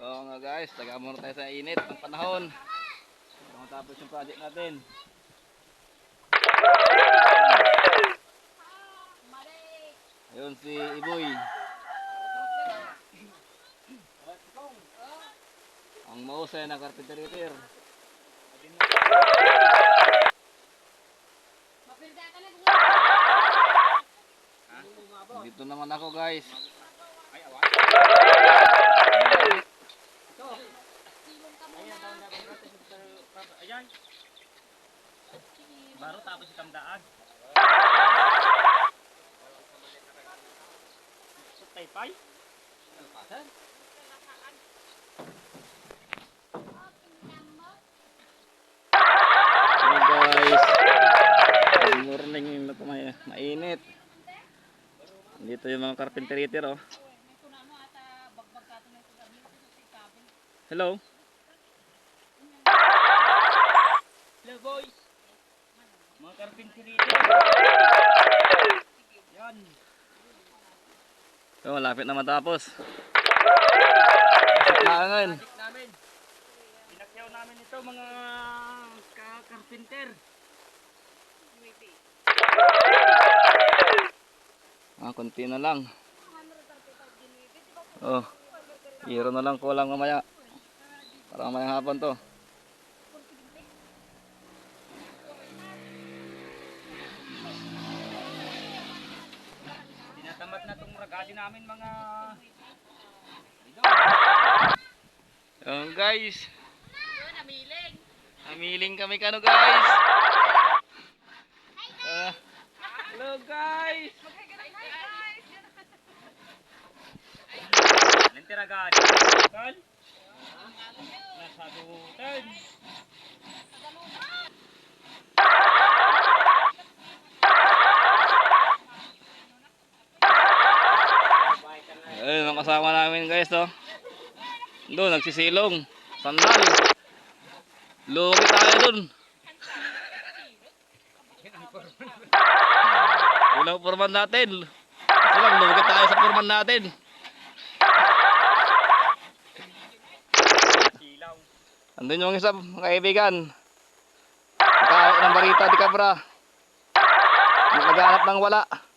Oo nga guys, taga muna tayo sa init ng panahon. Matapos yung project natin. Ayun si Iboy. Ang mausay na carpenter Dito naman ako guys. Ayan. Baro tapos itang daan. Taypay? Hey guys. Good morning, may mainit. Dito yung mga carpenter oh. Hello boys. Mga carpentry dito. Yan. So, malapit na matapos. Project namin. Pinakyaw namin ito mga ka-carpenter. Ah, konti na lang. Oh. Hiro na lang kulang mamaya. Para mamaya hapon to. Ragadi namin mga... Yung guys. Namiling kami kano guys. Ah, hello guys. Lente ragadi. Kal? Nasa dutan. Ayun, ang kasama namin guys to. Doon, nagsisilong. Sandal. Lugi tayo doon. Yun ang forman natin. Kasi lang, lugi tayo sa forman natin. Andun yung isa, kaibigan. Nakahawak ng barita di kabra. Naghanap ng wala.